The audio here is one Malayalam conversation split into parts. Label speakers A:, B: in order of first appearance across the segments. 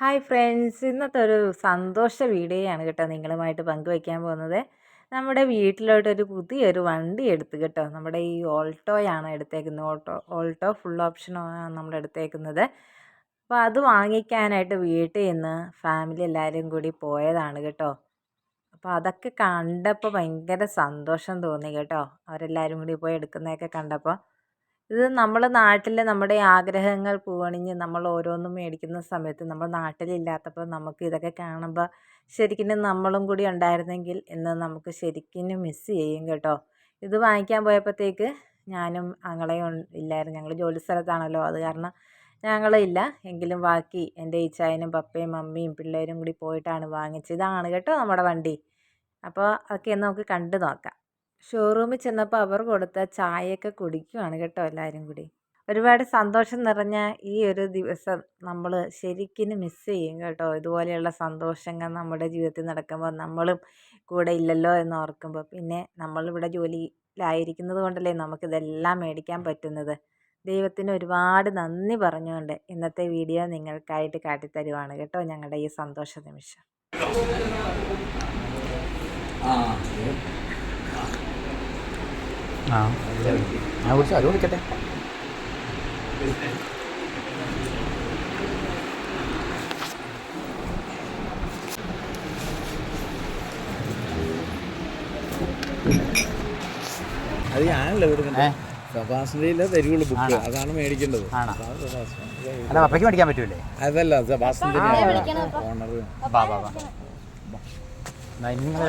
A: Hi friends. ഇന്നത്തെ ഒരു സന്തോഷ വീഡിയോയാണ് കേട്ടോ നിങ്ങളുമായിട്ട് പങ്കുവയ്ക്കാൻ പോകുന്നത്. നമ്മുടെ വീട്ടിലോട്ടൊരു പുതിയൊരു വണ്ടി എടുത്ത് കേട്ടോ. നമ്മുടെ ഈ ഓൾട്ടോയാണ് എടുത്തേക്കുന്നത്. ഓൾട്ടോ ഓൾട്ടോ ഫുൾ ആണ് നമ്മൾ എടുത്തേക്കുന്നത്. അപ്പോൾ അത് വാങ്ങിക്കാനായിട്ട് വീട്ടിൽ നിന്ന് ഫാമിലി എല്ലാവരും കൂടി പോയതാണ് കേട്ടോ. അപ്പോൾ അതൊക്കെ കണ്ടപ്പോൾ ഭയങ്കര സന്തോഷം തോന്നി കേട്ടോ. അവരെല്ലാവരും കൂടി പോയി എടുക്കുന്നതൊക്കെ കണ്ടപ്പോൾ. ഇത് നമ്മൾ നാട്ടിൽ നമ്മുടെ ആഗ്രഹങ്ങൾ പൂവണിഞ്ഞ് നമ്മൾ ഓരോന്നും മേടിക്കുന്ന സമയത്ത് നമ്മൾ നാട്ടിലില്ലാത്തപ്പോൾ നമുക്ക് ഇതൊക്കെ കാണുമ്പോൾ ശരിക്കും നമ്മളും കൂടി ഉണ്ടായിരുന്നെങ്കിൽ എന്ന് നമുക്ക് ശരിക്കും മിസ്സ് ചെയ്യും കേട്ടോ. ഇത് വാങ്ങിക്കാൻ പോയപ്പോഴത്തേക്ക് ഞാനും ആങ്ങളെയും ഇല്ലായിരുന്നു. ഞങ്ങൾ ജോലി സ്ഥലത്താണല്ലോ. അത് കാരണം ഞങ്ങളില്ല എങ്കിലും ബാക്കി എന്റെ ഈച്ചായനും പപ്പയും മമ്മിയും പിള്ളേരും കൂടി പോയിട്ടാണ് വാങ്ങിച്ചത്. ഇതാണ് കേട്ടോ നമ്മുടെ വണ്ടി. അപ്പോൾ അതൊക്കെ നമുക്ക് കണ്ടു നോക്കാം. ഷോറൂമിൽ ചെന്നപ്പോൾ അവർ കൊടുത്ത ചായയൊക്കെ കുടിക്കുവാണ് കേട്ടോ എല്ലാവരും കൂടി. ഒരുപാട് സന്തോഷം നിറഞ്ഞ ഈ ഒരു ദിവസം നമ്മൾ ശരിക്കും മിസ് ചെയ്യും കേട്ടോ. ഇതുപോലെയുള്ള സന്തോഷങ്ങൾ നമ്മുടെ ജീവിതത്തിൽ നടക്കുമ്പോൾ നമ്മളും കൂടെ ഇല്ലല്ലോ എന്ന് ഓർക്കുമ്പോൾ പിന്നെ നമ്മളിവിടെ ജോലിയിലായിരിക്കുന്നത് കൊണ്ടല്ലേ നമുക്കിതെല്ലാം മേടിക്കാൻ പറ്റുന്നത്. ദൈവത്തിന് ഒരുപാട് നന്ദി പറഞ്ഞുകൊണ്ട് ഇന്നത്തെ വീഡിയോ നിങ്ങൾക്കായിട്ട് കാട്ടിത്തരുവാണ് കേട്ടോ ഞങ്ങളുടെ ഈ സന്തോഷ നിമിഷം.
B: ആ. ഞാൻ കുടിച്ചു അത് കുടിക്കട്ടെ
C: അത് ഞാനല്ല സെബാസ്റ്റിനിലെ തരുവുള്ളൂ ബുക്ക് അതാണ് മേടിക്കേണ്ടത്.
B: അല്ല പപ്പയ്ക്ക് മേടിക്കാൻ പറ്റൂലേ?
C: അതല്ല സെബാസ്റ്റിന്റെ ഓണർ
B: നിങ്ങൾ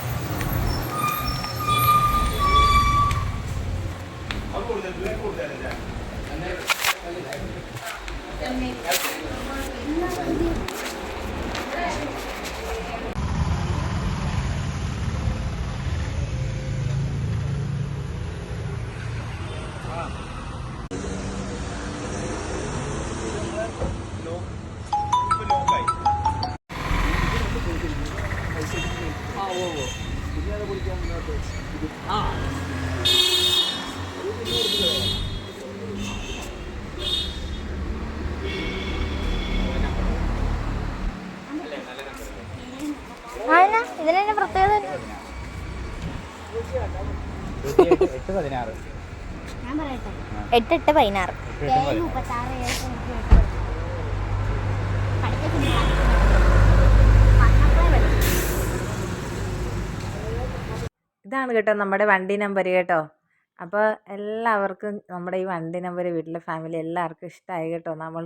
D: കുഞ്ഞാ.
B: എട്ട് പതിനാറ്.
A: ഇതാണ് കേട്ടോ നമ്മുടെ വണ്ടി നമ്പർ കേട്ടോ. അപ്പോൾ എല്ലാവർക്കും നമ്മുടെ ഈ വണ്ടി നമ്പർ വീട്ടിലെ ഫാമിലി എല്ലാവർക്കും ഇഷ്ടമായി കേട്ടോ. നമ്മൾ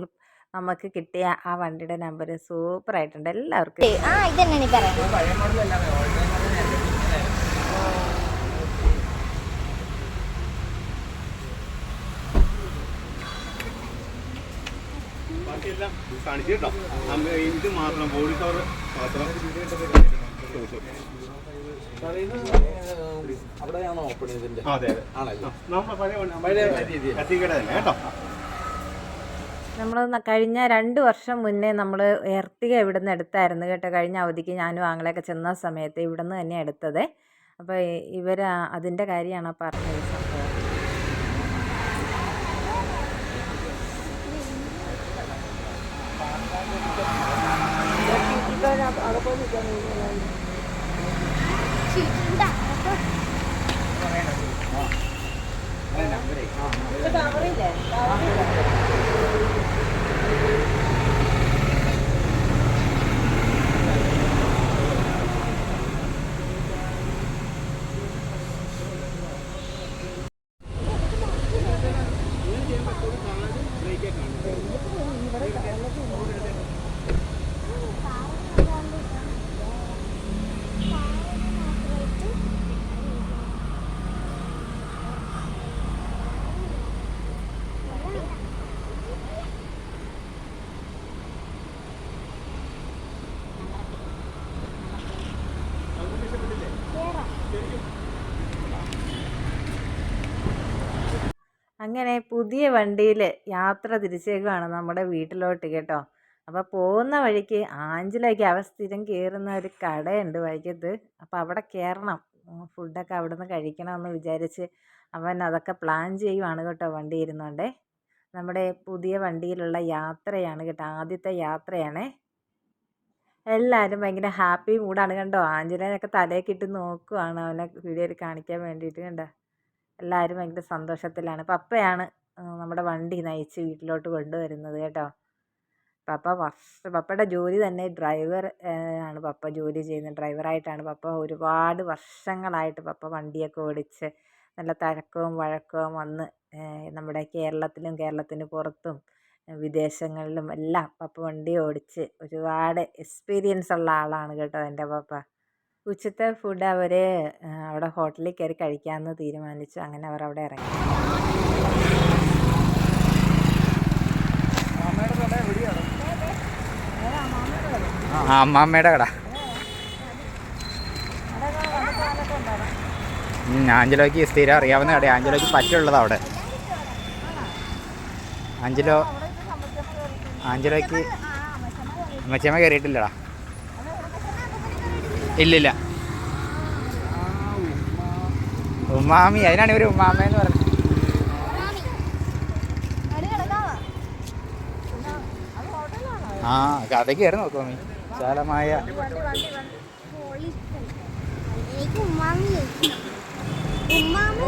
A: നമുക്ക് കിട്ടിയ ആ വണ്ടിയുടെ നമ്പർ സൂപ്പറായിട്ടുണ്ട്. എല്ലാവർക്കും
D: ആ ഇതന്നെ എനിക്ക് അറിയാം
E: ബാക്കിയെല്ലാം കാണിച്ചു കേട്ടോ. നമ്മ ഇത് മാത്രം ബോഡി കവർ മാത്രം
C: അവിടെയാണോ ഓപ്പൺ ചെയ്തിന്റെ
E: അതെ
C: ആണല്ലോ?
E: നമ്മുടെ പഴയ. കത്തിക്കട തന്നെ കേട്ടോ.
A: നമ്മൾ കഴിഞ്ഞ രണ്ട് വർഷം മുന്നേ നമ്മൾ എർത്തിക ഇവിടെ നിന്ന് എടുത്തായിരുന്നു കേട്ടോ. കഴിഞ്ഞ അവധിക്ക് ഞാനും ആങ്ങളെയൊക്കെ ചെന്ന സമയത്ത് ഇവിടെ നിന്ന് തന്നെ എടുത്തത് അപ്പോൾ ഇവർ അതിന്റെ കാര്യമാണ് പറഞ്ഞത്. സംഭവം
D: ഇതാ.
A: അങ്ങനെ പുതിയ വണ്ടിയിൽ യാത്ര തിരിച്ചേക്കുവാണ് നമ്മുടെ വീട്ടിലോട്ട് കേട്ടോ. അപ്പോൾ പോകുന്ന വഴിക്ക് ആഞ്ചിലേക്ക് അവ സ്ഥിരം കയറുന്ന ഒരു കടയുണ്ട് വഴിക്കത്ത് അപ്പോൾ അവിടെ കയറണം. ഫുഡൊക്കെ അവിടെ നിന്ന് കഴിക്കണമെന്ന് വിചാരിച്ച് അവൻ അതൊക്കെ പ്ലാൻ ചെയ്യുവാണ് കേട്ടോ വണ്ടി ഇരുന്നോണ്ടേ. നമ്മുടെ പുതിയ വണ്ടിയിലുള്ള യാത്രയാണ് കേട്ടോ ആദ്യത്തെ യാത്രയാണ്. എല്ലാവരും ഭയങ്കര ഹാപ്പി മൂഡാണ് കണ്ടോ? ആഞ്ചലേനൊക്കെ തലേക്കിട്ട് നോക്കുവാണ് അവനെ വീഡിയോയിൽ കാണിക്കാൻ വേണ്ടിയിട്ട് കണ്ടോ? എല്ലാവരും ഭയങ്കര സന്തോഷത്തിലാണ്. പപ്പയാണ് നമ്മുടെ വണ്ടി നയിച്ച് വീട്ടിലോട്ട് കൊണ്ടുവരുന്നത് കേട്ടോ. പപ്പ ഫസ്റ്റ് പപ്പയുടെ ജോലി തന്നെ ഡ്രൈവർ ആണ് പപ്പ ജോലി ചെയ്യുന്നത്. ഡ്രൈവറായിട്ടാണ് പപ്പ ഒരുപാട് വർഷങ്ങളായിട്ട് പപ്പ വണ്ടിയൊക്കെ ഓടിച്ച് നല്ല തഴക്കവും വഴക്കവും വന്ന് നമ്മുടെ കേരളത്തിലും കേരളത്തിന് പുറത്തും വിദേശങ്ങളിലും എല്ലാം പപ്പ വണ്ടി ഓടിച്ച് ഒരുപാട് എക്സ്പീരിയൻസ് ഉള്ള ആളാണ് കേട്ടോ എന്റെ പപ്പ. ഉച്ചത്തെ ഫുഡ് അവർ അവിടെ ഹോട്ടലിൽ കയറി കഴിക്കാമെന്ന് തീരുമാനിച്ചു. അങ്ങനെ അവർ അവിടെ ഇറങ്ങി.
B: അമ്മാമ്മയുടെ കട. ആഞ്ചലോയ്ക്ക് സ്ഥിരം അറിയാവുന്ന കട ആഞ്ചലോയ്ക്ക് പറ്റുള്ളത് അവിടെ. ആഞ്ചലോ ആഞ്ചലോയ്ക്ക് അമ്മച്ചമ്മ കയറിയിട്ടില്ലടാ. ഇല്ലില്ല. ഉമ്മാമി അതിനാണ് ഇവർ ഉമ്മാമ എന്ന് പറഞ്ഞത്. ആ കഥയ്ക്ക് കയറി നോക്കൂ വിശാലമായ
D: ഉമ്മാമി ഉമ്മാമി.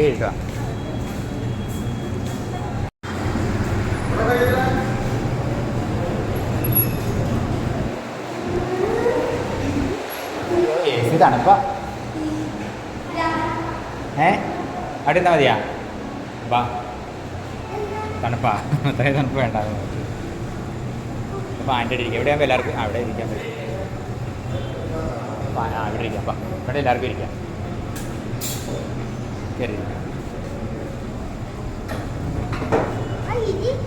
B: കൈ കഴിക്കുക എ സി തണുപ്പാ ഏ അവിടെ മതിയാ? വാ. തണുപ്പാ. അത്രയും തണുപ്പ് വേണ്ട. ഫാന്റെ ഇരിക്കുക എല്ലാവർക്കും? അവിടെ ഇരിക്കാൻ പറ്റും അവിടെ ഇരിക്കാം. വാ ഇവിടെ എല്ലാവർക്കും ഇരിക്കാം. കയറി ഇരിക്കാം.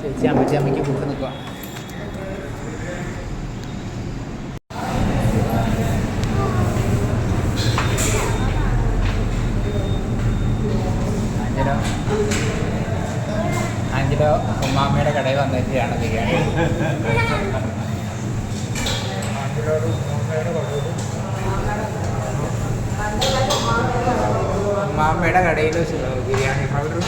B: ചേച്ചി അമ്മച്ചി അമ്മയ്ക്ക് കൂട്ട് നിൽക്കുക ആഞ്ചലോ ആഞ്ചലോ ഉമ്മാമ്മയുടെ കടയിൽ വന്നിട്ടാണ് ബിരിയാണി. ഉമ്മാമ്മയുടെ കടയിൽ ബിരിയാണി പൗഡർ.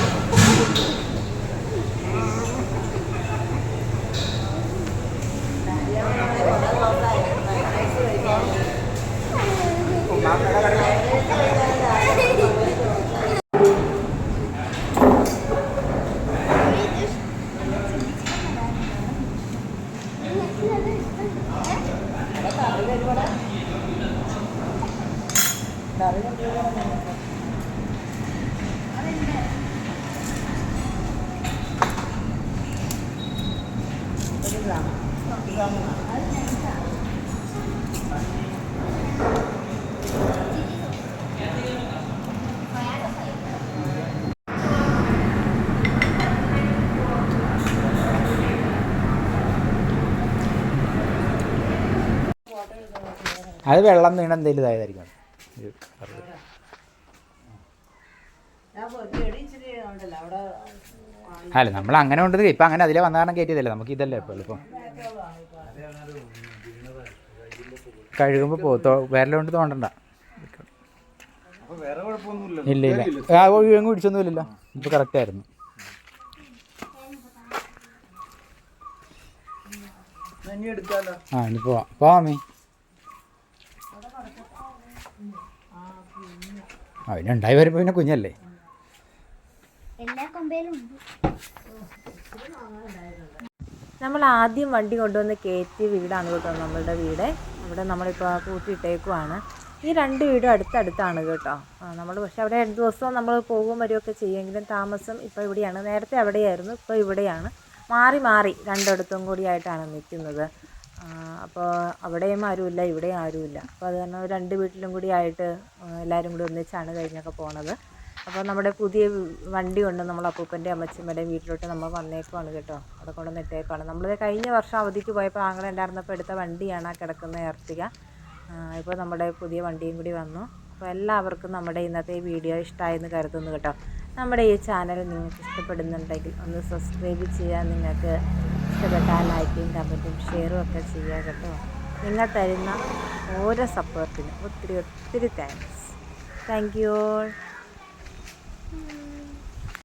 B: അത് വെള്ളം വീണ എന്തെങ്കിലും ഇതായതായിരിക്കും. അല്ല നമ്മൾ അങ്ങനെ കൊണ്ടത് ഇപ്പം അങ്ങനെ അതിലെ വന്ന കാരണം കയറ്റിയതല്ലേ നമുക്ക് ഇതല്ലേ ഇപ്പോൾ എളുപ്പം കഴുകുമ്പോൾ പോത്തോ വിരലുകൊണ്ട് തോണ്ടണ്ട. ഇല്ല ഇല്ല. ആ ഒഴുകും പിടിച്ചൊന്നുമില്ലല്ലോ. ഇപ്പോൾ കറക്റ്റ് ആയിരുന്നു. ആ ഇനി പോവാം. പോവാമേ ആ പിന്നെ ഉണ്ടായി വരുമ്പോൾ പിന്നെ കുഞ്ഞല്ലേ?
D: എല്ലാം
A: നമ്മൾ ആദ്യം വണ്ടി കൊണ്ടുവന്ന് കയറ്റിയ വീടാണ് കേട്ടോ നമ്മളുടെ വീട്. ഇവിടെ നമ്മളിപ്പോൾ കൂട്ടിയിട്ടേക്കുവാണ് ഈ രണ്ട് വീടും അടുത്തടുത്താണ് കേട്ടോ. നമ്മൾ പക്ഷേ അവിടെ രണ്ട് ദിവസവും നമ്മൾ പോകും വരികയൊക്കെ ചെയ്യുമെങ്കിലും താമസം ഇപ്പോൾ ഇവിടെയാണ്. നേരത്തെ അവിടെയായിരുന്നു ഇപ്പോൾ ഇവിടെയാണ്. മാറി മാറി രണ്ടിടത്തും കൂടിയായിട്ടാണ് നിൽക്കുന്നത്. അപ്പോൾ അവിടെയും ആരുമില്ല ഇവിടെയും ആരുമില്ല. അപ്പോൾ അത് കാരണം രണ്ട് വീട്ടിലും കൂടി ആയിട്ട് എല്ലാവരും കൂടി ഒന്നിച്ചാണ് കഴിഞ്ഞൊക്കെ പോണത്. അപ്പോൾ നമ്മുടെ പുതിയ വണ്ടി കൊണ്ട് നമ്മൾ അപ്പൂപ്പന്റെ അമ്മച്ചിമ്മയുടെയും വീട്ടിലോട്ട് നമ്മൾ വന്നേക്കുവാണ് കേട്ടോ. അവിടെ കൊണ്ട് നിട്ടേക്കുവാണ് നമ്മൾ കഴിഞ്ഞ വർഷം അവധിക്ക് പോയപ്പോൾ ആങ്ങളെ ഉണ്ടായിരുന്നപ്പോൾ എടുത്ത വണ്ടിയാണ് ആ കിടക്കുന്ന എർട്ടിക ഇപ്പോൾ നമ്മുടെ പുതിയ വണ്ടിയും കൂടി വന്നു. അപ്പോൾ എല്ലാവർക്കും നമ്മുടെ ഇന്നത്തെ വീഡിയോ ഇഷ്ടമായെന്ന് കരുതുന്നു കേട്ടോ. നമ്മുടെ ഈ ചാനൽ നിങ്ങൾക്ക് ഇഷ്ടപ്പെടുന്നുണ്ടെങ്കിൽ ഒന്ന് സബ്സ്ക്രൈബ് ചെയ്യാൻ നിങ്ങൾക്ക് ഇഷ്ടപ്പെട്ടാൽ ലൈക്കും കമന്റും ഷെയറും ഒക്കെ ചെയ്യുക കേട്ടോ. നിങ്ങൾ തരുന്ന ഓരോ സപ്പോർട്ടിനും ഒത്തിരി ഒത്തിരി താങ്ക്സ് താങ്ക് യു